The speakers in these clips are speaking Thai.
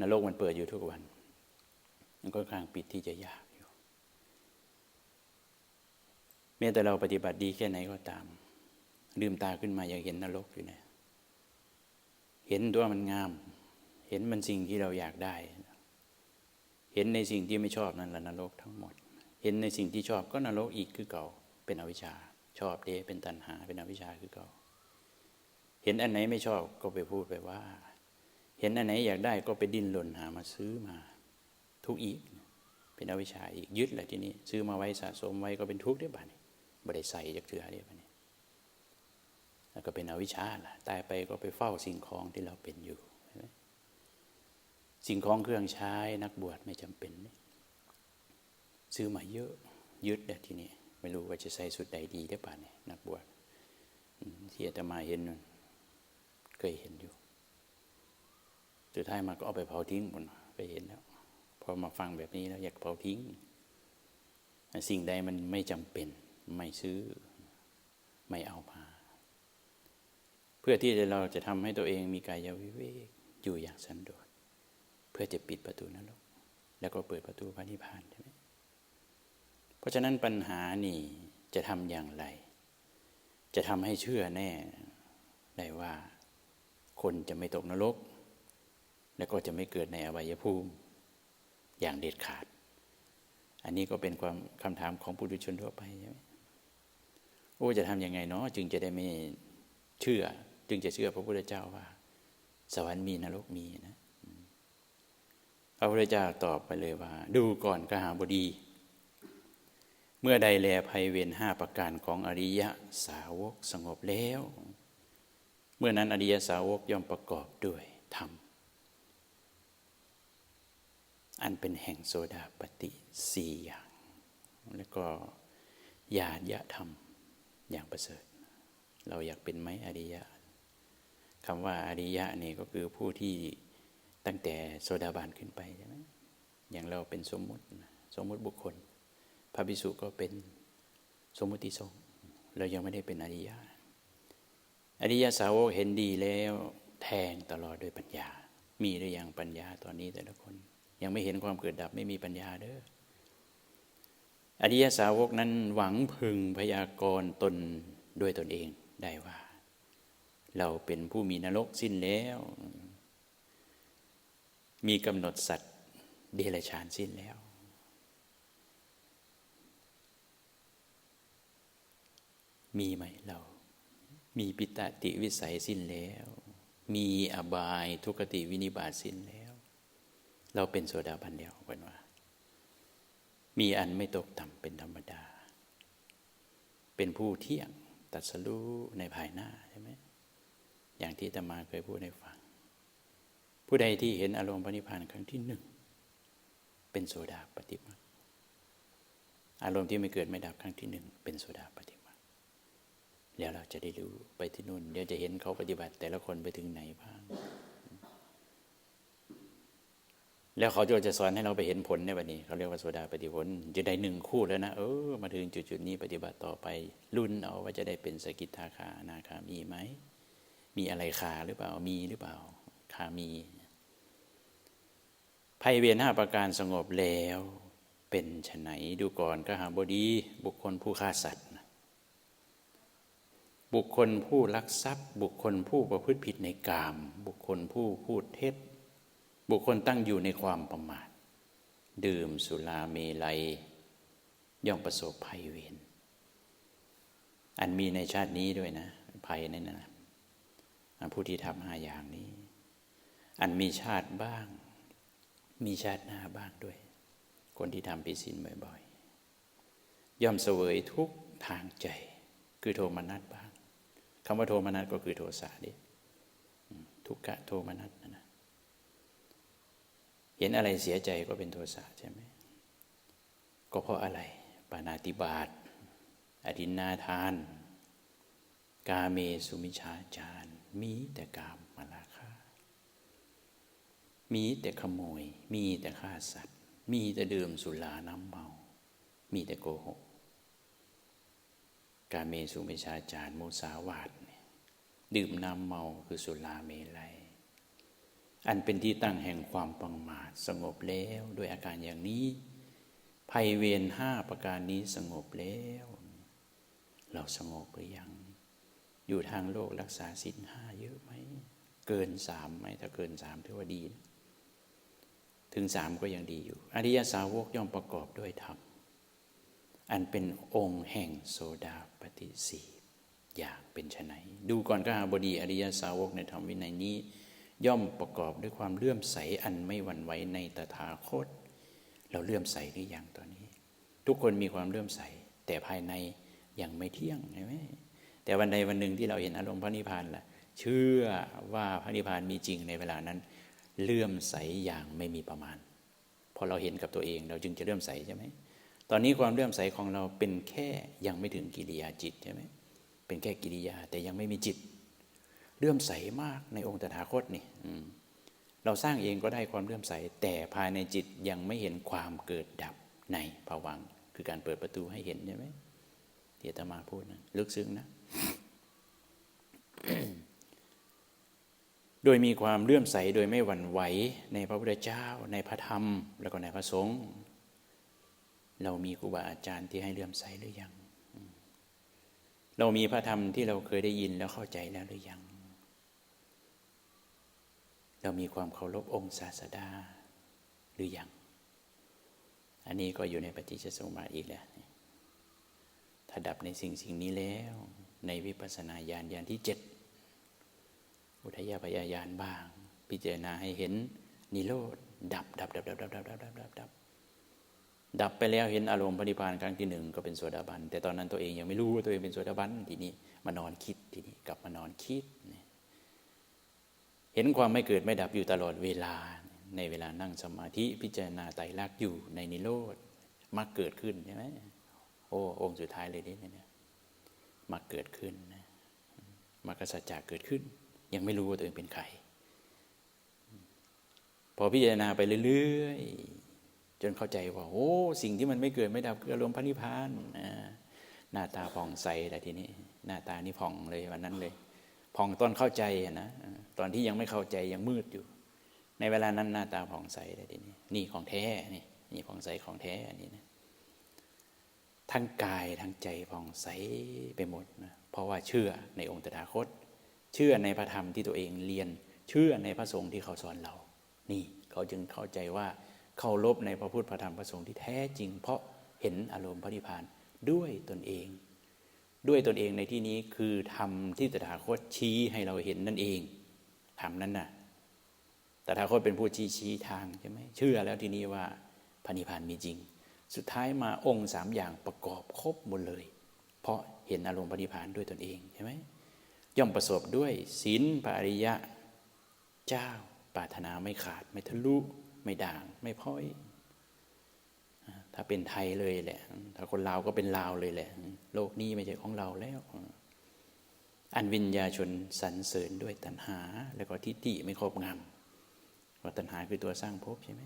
นรกมันเปิดอยู่ทุกวัน มันก็ข้างปิดที่จะยากอยู่แม้แต่เราปฏิบัติดีแค่ไหนก็ตาม ลืมตาขึ้นมาอยากเห็นนรกอยู่เนี่ยเห็นตัวมันงาม เห็นมันสิ่งที่เราอยากได้ เห็นในสิ่งที่ไม่ชอบนั่นแหละนรกทั้งหมด เห็นในสิ่งที่ชอบก็นรกอีกคือเก่า เป็นอวิชชา ชอบเดเป็นตัณหา เป็นอวิชชาคือเก่า เห็นอันไหนไม่ชอบก็ไปพูดไปว่า เห็นอันไหนอยากได้ก็ไปดิ้นรนหามาซื้อมาทุกอีก เป็นอวิชชาอีกยึดแหละทีนี้ ซื้อมาไว้สะสมไว้ก็เป็นทุกข์ได้บ้านี่บ่ได้ใส่จากเถื่อได้บ้านี่แล้วก็เป็นอวิชชาล่ะตายไปก็ไปเฝ้าสิ่งของที่เราเป็นอยู่สิ่งของเครื่องใช้นักบวชไม่จำเป็น ซื้อมาเยอะยึดเดี๋ยวทีนี้ไม่รู้ว่าจะใส่สุดใดดีได้ป่ะเนี่ยนักบวชที่อาตมาเห็นนั่นเคยเห็นอยู่ สุดท้ายมาก็เอาไปเผาทิ้งหมดเคยเห็นแล้วพอมาฟังแบบนี้แล้วอยากเผาทิ้ง สิ่งใดมันไม่จำเป็นไม่ซื้อไม่เอามา เพื่อที่เราจะทำให้ตัวเองมีกายวิเวกอยู่อย่างสันโดษเพื่อจะปิดประตูนรกแล้วก็เปิดประตูพระนิพพานใช่ไหมเพราะฉะนั้นปัญหานี่จะทำอย่างไร จะทำให้เชื่อแน่ได้ว่า คนจะไม่ตกนรก แล้วก็จะไม่เกิดในอวัยภูมิอย่างเด็ดขาด อันนี้ก็เป็นความคำถามของปุถุชนทั่วไปใช่ไหมโอ้จะทำยังไงเนาะจึงจะได้ไม่เชื่อ จึงจะเชื่อพระพุทธเจ้าว่า สวรรค์มีนรกมีนะพระพุทธเจ้าตอบไปเลยว่า ดูก่อนกหาบดี เมื่อใดแลภัยเวรห้าประการของอริยสาวกสงบแล้ว เมื่อนั้นอริยสาวกย่อมประกอบด้วยธรรม อันเป็นแห่งโซดาปฏิสี่อย่าง แล้วก็ญาณยะธรรมอย่างประเสริฐ เราอยากเป็นไหมอริยะคำว่าอริยะนี่ก็คือผู้ที่ตั้งแต่โซดาบันขึ้นไปใช่ไหมอย่างเราเป็นสมมุติสมมุติบุคคล พระภิกษุก็เป็นสมมุติสงฆ์เรายังไม่ได้เป็นอริยะ อริยสาวกเห็นดีแล้วแทงตลอดด้วยปัญญา มีหรือยังปัญญาตอนนี้แต่ละคน ยังไม่เห็นความเกิดดับไม่มีปัญญาเด้ออริยสาวกนั้นหวังพึงพยากรณ์ตนด้วยตนเองได้ว่า เราเป็นผู้มีนรกสิ้นแล้ว มีกำหนดสัตว์เดรัจฉานสิ้นแล้ว มีไหมเรา มีปิตติวิสัยสิ้นแล้ว มีอบายทุกติวินิบาตสิ้นแล้ว เราเป็นโสดาบันเดียวกันว่า มีอันไม่ตกต่ำเป็นธรรมดา เป็นผู้เที่ยงตัดสรู้ในภายหน้าใช่ไหมอย่างที่ตมาเคยพูดให้ฟัง ผู้ใดที่เห็นอารมณ์ปณิพานครั้งที่หนึ่ง เป็นโสดาปฏิมาอารมณ์ที่ไม่เกิดไม่ดับครั้งที่หนึ่ง เป็นโสดาปฏิมาแล้วเราจะได้รู้ไปที่นู่นเดี๋ยวจะเห็นเขาปฏิบัติ แต่ละคนไปถึงไหนบ้าง แล้วเขาจะสอนให้เราไปเห็นผลในวันนี้ เขาเรียกว่าโสดาปฏิผลจะได้หนึ่งคู่แล้วนะเออมาถึงจุดๆนี้ปฏิบัติต่อไปรุ่นเอาว่าจะได้เป็นสกิทาคานาคามีไหมมีอะไรคาหรือเปล่ามีหรือเปล่าคามีภัยเวียนห้าประการสงบแล้วเป็นฉไหนดูก่อนก็หาบดีบุคคลผู้ฆ่าสัตว์ บุคคลผู้ลักทรัพย์ บุคคลผู้ประพฤติผิดในกาม บุคคลผู้พูดเท็จ บุคคลตั้งอยู่ในความประมาท ดื่มสุราเมลัย ย่อมประสบภัยเวรอันมีในชาตินี้ด้วยนะ ภัยนั่นนะผู้ที่ทำห้าอย่างนี้ อันมีชาติบ้าง มีชาติหน้าบ้างด้วย คนที่ทำผิดศีลบ่อยๆ ย่อมเสวยทุกทางใจ คือโทมนัสบ้างคำว่าโทมนัสก็คือโทสะดิทุกขะโทมนัสนะนะ เห็นอะไรเสียใจก็เป็นโทสะใช่ไหมก็เพราะอะไรปานาติบาตอดินนาทาน กาเมสุมิชาจารมีแต่กามมาลาคามีแต่ขโมย มีแต่ฆ่าสัตว์ มีแต่ดื่มสุราน้ำเมา มีแต่โกหก กาเมสุมิชาจารมุสาวาทเนี่ยดื่มน้ำเมาคือสุราเมลัย อันเป็นที่ตั้งแห่งความประมาทสงบแล้วด้วยอาการอย่างนี้ ภัยเวรห้าประการนี้สงบแล้ว เราสงบหรือยัง อยู่ทางโลกรักษาศีลห้าเยอะไหม เกินสามไหมถ้าเกินสามถือว่าดีนะถึงสามก็ยังดีอยู่ อริยสาวกย่อมประกอบด้วยธรรม อันเป็นองค์แห่งโสดาปฏิสีอย่างเป็นไนดูก่อนก็หาบดีอริยสาวกในธรรมวินัยนี้ ย่อมประกอบด้วยความเลื่อมใสอันไม่หวั่นไหวในตถาคต เราเลื่อมใสหรือยังตอนนี้ ทุกคนมีความเลื่อมใส แต่ภายในยังไม่เที่ยงใช่ไหมแต่วันใดวันหนึ่งที่เราเห็นอารมณ์พระนิพพานล่ะ เชื่อว่าพระนิพพานมีจริงในเวลานั้น เลื่อมใสอย่างไม่มีประมาณพอเราเห็นกับตัวเองเราจึงจะเลื่อมใสใช่ไหมตอนนี้ความเลื่อมใสของเราเป็นแค่ยังไม่ถึงกิริยาจิตใช่ไหมเป็นแค่กิริยาแต่ยังไม่มีจิต เลื่อมใสมากในองค์ตถาคตนี่เราสร้างเองก็ได้ความเลื่อมใส แต่ภายในจิตยังไม่เห็นความเกิดดับในภวังคือการเปิดประตูให้เห็นใช่ไหมเทียตมาพูดนะลึกซึ้งนะ โดยมีความเลื่อมใสโดยไม่หวั่นไหวในพระพุทธเจ้า ในพระธรรม แล้วก็ในพระสงฆ์เรามีครูบาอาจารย์ที่ให้เลื่อมใสหรือยัง เรามีพระธรรมที่เราเคยได้ยินแล้วเข้าใจแล้วหรือยัง เรามีความเคารพองค์ศาสดาหรือยัง อันนี้ก็อยู่ในปฏิจจสมุปบาทอีกแล้ว ถ้าดับในสิ่งสิ่งนี้แล้ว ในวิปัสสนาญาณญาณที่เจ็ดอุทยพยายานบ้าง พิจารณาให้เห็นนิโรธดับดับดับดับดับดับดับดับดับดับดับไปแล้วเห็นอารมณ์ปฏิพานครั้งที่หนึ่งก็เป็นโสดาบัน แต่ตอนนั้นตัวเองยังไม่รู้ว่าตัวเองเป็นโสดาบันทีนี้มานอนคิดทีนี้กลับมานอนคิดเนี่ย เห็นความไม่เกิดไม่ดับอยู่ตลอดเวลาในเวลานั่งสมาธิพิจารณาไตรลักษณ์อยู่ในนิโรธมักเกิดขึ้นใช่ไหมโอ้องค์สุดท้ายเลยนี่เนี่ยมักเกิดขึ้นมักสัจจะเกิดขึ้น ยังไม่รู้ว่าตัวเองเป็นใคร พอพิจารณาไปเรื่อยจนเข้าใจว่าโอ้สิ่งที่มันไม่เกิดไม่ดับคืออารมณ์พระนิพพานหน้าตาผ่องใสแต่ทีนี้ หน้าตานี่ผ่องเลยวันนั้นเลยผ่องตอนเข้าใจนะ ตอนที่ยังไม่เข้าใจยังมืดอยู่ ในเวลานั้นหน้าตาผ่องใสแต่ทีนี้นี่ของแท้นี่นี่ผ่องใสของแท้อันนี้นะทั้งกายทั้งใจผ่องใสไปหมดนะเพราะว่าเชื่อในองค์ตถาคต เชื่อในพระธรรมที่ตัวเองเรียน เชื่อในพระสงฆ์ที่เขาสอนเรา นี่เขาจึงเข้าใจว่าเคารพในพระพุทธพระธรรมพระสงฆ์ที่แท้จริง เพราะเห็นอารมณ์พระนิพพานด้วยตนเอง ด้วยตนเองในที่นี้คือทำที่ตถาคตชี้ให้เราเห็นนั่นเอง ทำนั้นน่ะแต่ถ้าคตเป็นผู้ชี้ชี้ทางใช่ไหมเชื่อแล้วทีนี้ว่าพระนิพพานมีจริง สุดท้ายมาองค์สามอย่างประกอบครบหมดเลย เพราะเห็นอารมณ์พระนิพพานด้วยตนเองใช่ไหมย่อมประสบด้วยศีลปริยะ เจ้าปรารถนาไม่ขาด ไม่ทะลุ ไม่ด่าง ไม่พ้อย ถ้าเป็นไทยเลยแหละ ถ้าคนลาวก็เป็นลาวเลยแหละ โลกนี้ไม่ใช่ของเราแล้ว อันวิญญาชนสรรเสริญด้วยตัณหา แล้วก็ทิฏฐิไม่ครอบงำว่าตัณหาคือตัวสร้างภพใช่ไหม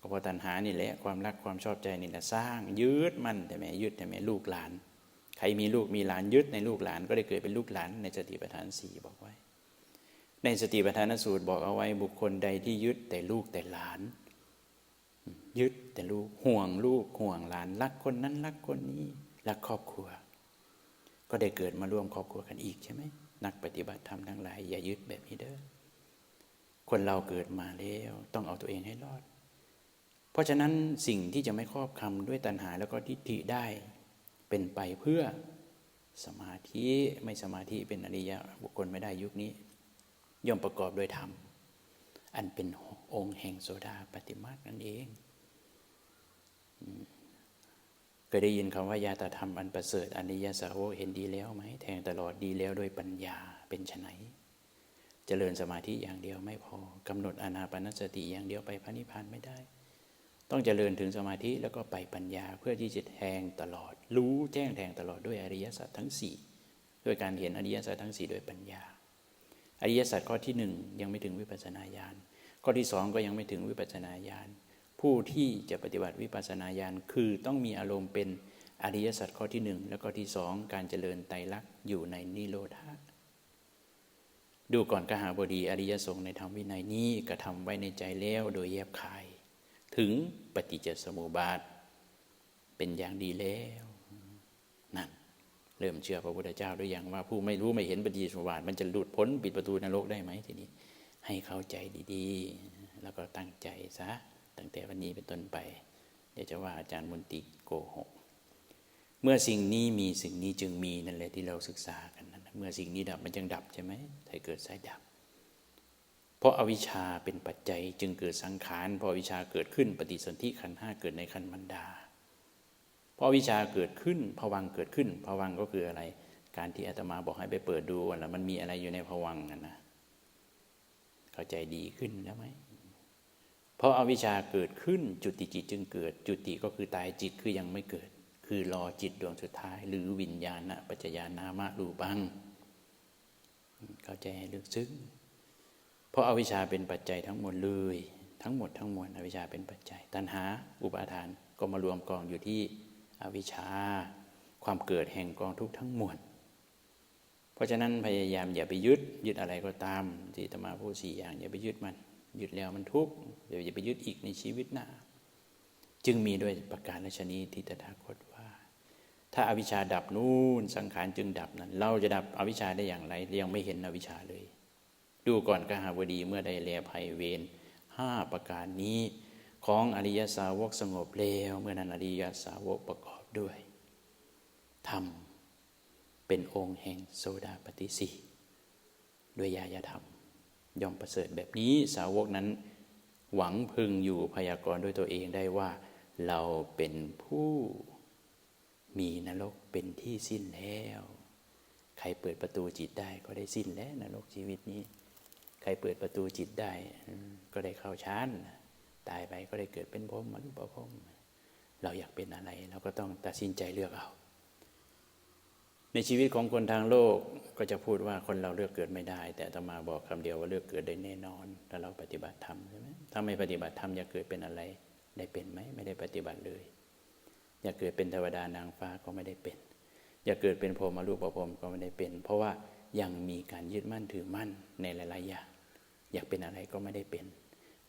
ก็เพราะตัณหานี่แหละความรักความชอบใจนี่แหละสร้างยึดมันแต่แม่ยึดแต่แม่ลูกหลาน ใครมีลูกมีหลานยึดในลูกหลาน ก็ได้เกิดเป็นลูกหลานในสติปัฏฐานสี่บอกไว้ ในสติปัฏฐานสูตรบอกเอาไว้บุคคลใดที่ยึดแต่ลูกแต่หลาน ยึดแต่ลูกห่วงลูกห่วงหลานรักคนนั้นรักคนนี้รักครอบครัว ก็ได้เกิดมาร่วมครอบครัวกันอีกใช่ไหมนักปฏิบัติธรรมทั้งหลายอย่ายึดแบบนี้เด้อคนเราเกิดมาแล้วต้องเอาตัวเองให้รอด เพราะฉะนั้นสิ่งที่จะไม่ครอบคำด้วยตัณหาแล้วก็ทิฏฐิได้เป็นไปเพื่อสมาธิไม่สมาธิเป็นอริยะบุคคลไม่ได้ยุคนี้ ย่อมประกอบโดยธรรม อันเป็นองค์แห่งโสดาปฏิมาสนั่นเอง เคยได้ยินคำว่ายาตธรรมอันประเสริฐอนิยสาวกเห็นดีแล้วไหมแทงตลอดดีแล้วด้วยปัญญาเป็นไนเจริญสมาธิอย่างเดียวไม่พอกำหนดอนาปนสติอย่างเดียวไปพระนิพพานไม่ได้ ต้องเจริญถึงสมาธิแล้วก็ไปปัญญาเพื่อที่จะแทงตลอด รู้แจ้งแทงตลอดด้วยอริยสัจทั้งสี่ด้วยการเห็นอริยสัจทั้งสี่ด้วยปัญญา อริยสัจข้อที่หนึ่งยังไม่ถึงวิปัสสนาญาณข้อที่สองก็ยังไม่ถึงวิปัสสนาญาณ ผู้ที่จะปฏิบัติวิปัสนาญาณคือต้องมีอารมณ์เป็นอริยสัจข้อที่หนึ่งแล้วก็ที่สองการเจริญไตรลักษณ์อยู่ในนิโรธาดูก่อนกหาบดีอริยสงฆ์ในธรรมวินัยนี้กระทำไว้ในใจแล้วโดยแยบคาย ถึงปฏิจจสมุปบาท เป็นอย่างดีแล้วนั่นเริ่มเชื่อพระพุทธเจ้าด้วยอย่างว่าผู้ไม่รู้ไม่เห็นปฏิจจสมุปบาท มันจะหลุดพ้นปิดประตูนรกได้ไหมทีนี้ให้เข้าใจดีๆ แล้วก็ตั้งใจซะ ตั้งแต่วันนี้เป็นต้นไป เดี๋ยวจะว่าอาจารย์มนตรีโกหก เมื่อสิ่งนี้มีสิ่งนี้จึงมีนั่นแหละที่เราศึกษากันนั่นเมื่อสิ่งนี้ดับมันจึงดับใช่ไหมถ้าเกิดสายดับ เพราะอาวิชชาเป็นปัจจัยจึงเกิดสังขารเพราะอวิชชาเกิดขึ้นปฏิสนธิขันห้าเกิดในขันมันดาเพราะอวิชชาเกิดขึ้นภวังเกิดขึ้นภวังก็คืออะไร การที่อาตมาบอกให้ไปเปิดดูว่ามันมีอะไรอยู่ในภวังค์นั่นนะเข้าใจดีขึ้นแล้วไหม เพราะอาวิชชาเกิดขึ้นจุติจิตจึงเกิด จุติก็คือตายจิตคือยังไม่เกิด คือรอจิตดวงสุดท้าย หรือวิญญาณปัจจญานามะรูปัง เข้าใจให้ลึกซึ้งเพราะอาวิชชาเป็นปัจจัยทั้งหมดเลย ทั้งหมดทั้งมวลอวิชชาเป็นปัจจัย ตัณหา อุปาทานก็มารวมกองอยู่ที่อวิชชา ความเกิดแห่งกองทุกทั้งมวลเพราะฉะนั้นพยายามอย่าไปยึดยึดอะไรก็ตามที่ตมาพูดสี่อย่างอย่าไปยึดมัน ยึดแล้วมันทุกข์เดี๋ยวอย่าไปยึดอีกในชีวิตหน้า จึงมีด้วยประการชนีที่ตถาคตว่า ถ้าอาวิชชาดับนู่นสังขารจึงดับนั้น เราจะดับอวิชชาได้อย่างไรยังไม่เห็นอวิชชาเลย ดูก่อนกหาบดีเมื่อได้แลภัยเวรห้าประการนี้ของอริยสาวกสงบแล้วเมื่อนั้นอริยสาวกประกอบด้วยธรรมเป็นองค์แห่งโซดาปฏิสีด้วยญาญธรรม ย่อมประเสริฐแบบนี้สาวกนั้น หวังพึงอยู่พยากรณ์ด้วยตัวเองได้ว่า เราเป็นผู้มีนรกเป็นที่สิ้นแล้ว ใครเปิดประตูจิตได้ก็ได้สิ้นแล้วนรกชีวิตนี้ ใครเปิดประตูจิตได้ ก็ได้เข้าชั้นตายไปก็ได้เกิดเป็นพรหมมนุษย์พรหมเราอยากเป็นอะไรเราก็ต้องตัดสินใจเลือกเอา ในชีวิตของคนทางโลกก็จะพูดว่าคนเราเลือกเกิดไม่ได้ แต่ตมาบอกคำเดียวว่าเลือกเกิดได้แน่นอนถ้าเราปฏิบัติธรรมใช่ไหมถ้าไม่ปฏิบัติธรรมอยากเกิดเป็นอะไรได้เป็นไหมไม่ได้ปฏิบัติเลย อยากเกิดเป็นเทวดานางฟ้าก็ไม่ได้เป็น อยากเกิดเป็นพรหมรูประพรมก็ไม่ได้เป็น เพราะว่ายังมีการยึดมั่นถือมั่นในหลาย ๆ อย่าง อยากเป็นอะไรก็ไม่ได้เป็น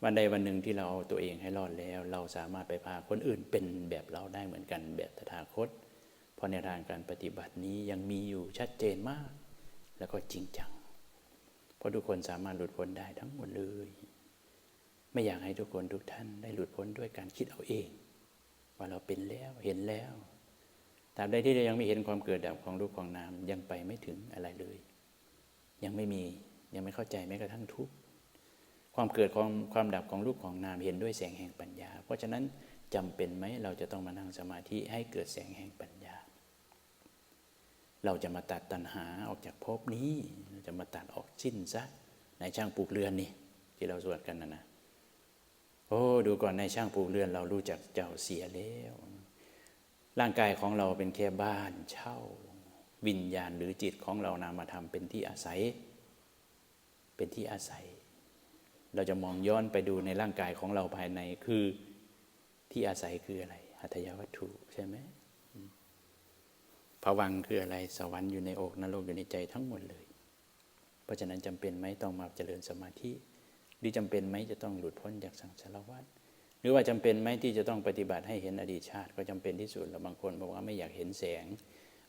วันใดวันหนึ่งที่เราเอาตัวเองให้รอดแล้ว เราสามารถไปพาคนอื่นเป็นแบบเราได้เหมือนกันแบบตถาคต เพราะในทางการปฏิบัตินี้ยังมีอยู่ชัดเจนมาก แล้วก็จริงจัง เพราะทุกคนสามารถหลุดพ้นได้ทั้งหมดเลย ไม่อยากให้ทุกคนทุกท่านได้หลุดพ้นด้วยการคิดเอาเอง ว่าเราเป็นแล้วเห็นแล้วตราบใดที่เรายังไม่เห็นความเกิดดับของรูปของนามยังไปไม่ถึงอะไรเลย ยังไม่มียังไม่เข้าใจแม้กระทั่งทุกข์ความเกิดของความดับของรูปของนามเห็นด้วยแสงแห่งปัญญา เพราะฉะนั้นจำเป็นไหมเราจะต้องมานั่งสมาธิให้เกิดแสงแห่งปัญญา เราจะมาตัดตัณหาออกจากภพนี้เราจะมาตัดออกสิ้นซะในช่างปลูกเรือนนี่ที่เราสวดกันนะนะโอ้ดูก่อนในช่างปลูกเรือน เรารู้จักเจ้าเสียแล้วร่างกายของเราเป็นแค่บ้านเช่า วิญญาณหรือจิตของเรานามาทำเป็นที่อาศัย เป็นที่อาศัย เราจะมองย้อนไปดูในร่างกายของเราภายในคือที่อาศัยคืออะไรหัตยวัตถุใช่ไหม ภวังคืออะไรสวรรค์อยู่ในอกนรกอยู่ในใจทั้งหมดเลย เพราะฉะนั้นจำเป็นไหมต้องมาเจริญสมาธิหรือจำเป็นไหมจะต้องหลุดพ้นจากสังสารวัฏหรือว่าจำเป็นไหมที่จะต้องปฏิบัติให้เห็นอดีตชาติ ก็จำเป็นที่สุดแล้วบางคนบอกว่าไม่อยากเห็นแสง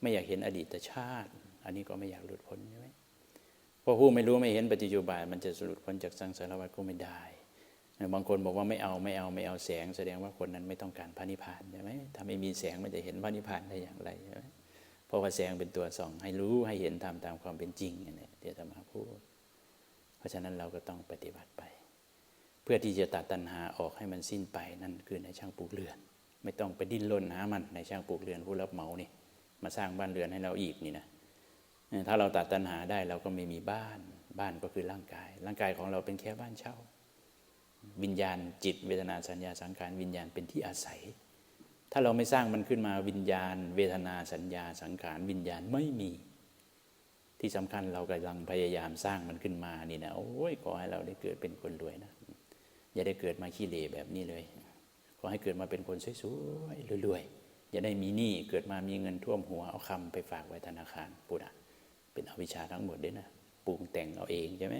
ไม่อยากเห็นอดีตชาติ อันนี้ก็ไม่อยากหลุดพ้นใช่ไหมเพราะผู้ไม่รู้ไม่เห็นปัจจุบันมันจะหลุดพ้นจากสังสารวัฏก็ไม่ได้ บางคนบอกว่าไม่เอาไม่เอาไม่เอาแสง แสดงว่าคนนั้นไม่ต้องการพระนิพพานใช่ไหมถ้าไม่มีแสงมันจะเห็นพระนิพพานได้อย่างไรใช่ไหม เพราะว่าแสงเป็นตัวส่อง ให้รู้ให้เห็นตามตามความเป็นจริงเนี่ยเดี๋ยวจะมาพูด เพราะฉะนั้นเราก็ต้องปฏิบัติไป เพื่อที่จะตัดตัณหาออกให้มันสิ้นไปนั่นคือในช่างปลูกเรือน ไม่ต้องไปดิ้นรนหามันในช่างปลูกเรือนผู้รับเหมานี่มาสร้างบ้านเรือนให้เราอีกนี่นะถ้าเราตัดตัณหาได้เราก็ไม่มีบ้าน บ้านก็คือร่างกาย ร่างกายของเราเป็นแค่บ้านเช่า วิญญาณจิตเวทนาสัญญาสังขารวิญญาณเป็นที่อาศัย ถ้าเราไม่สร้างมันขึ้นมาวิญญาณ เวทนาสัญญาสังขารวิญญาณไม่มี ที่สำคัญเรากำลังพยายามสร้างมันขึ้นมานี่นะโอ้ยขอให้เราได้เกิดเป็นคนรวยนะอย่าได้เกิดมาขี้เหร่แบบนี้เลย ขอให้เกิดมาเป็นคนสวยๆรวยๆอย่าได้มีหนี้เกิดมามีเงินท่วมหัวเอาคำไปฝากไว้ธนาคารปุระเป็นอวิชชาทั้งหมดด้วยนะปรุงแต่งเอาเองใช่ไหม